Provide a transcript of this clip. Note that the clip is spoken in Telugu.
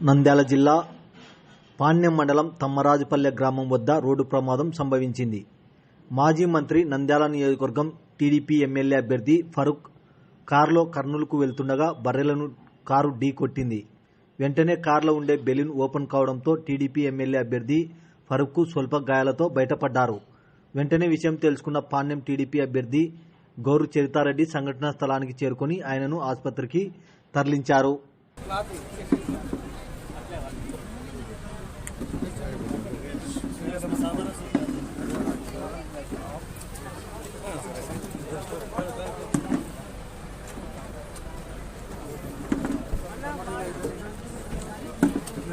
నంద్యాల జిల్లా పాణ్యం మండలం తమ్మరాజుపల్లె గ్రామం వద్ద రోడ్డు ప్రమాదం సంభవించింది. మాజీ మంత్రి నంద్యాల నియోజకవర్గం టీడీపీ ఎమ్మెల్యే అభ్యర్థి ఫరూక్ కారులో కర్నూలుకు వెళ్తుండగా బర్రెలను కారు ఢీ కొట్టింది. వెంటనే కారులో ఉండే బెలూన్ ఓపెన్ కావడంతో టీడీపీ ఎమ్మెల్యే అభ్యర్థి ఫరూక్కు స్వల్ప గాయాలతో బయటపడ్డారు. వెంటనే విషయం తెలుసుకున్న పాణ్యం టీడీపీ అభ్యర్థి గౌరు చరితారెడ్డి సంఘటనా స్థలానికి చేరుకొని ఆయనను ఆసుపత్రికి తరలించారు.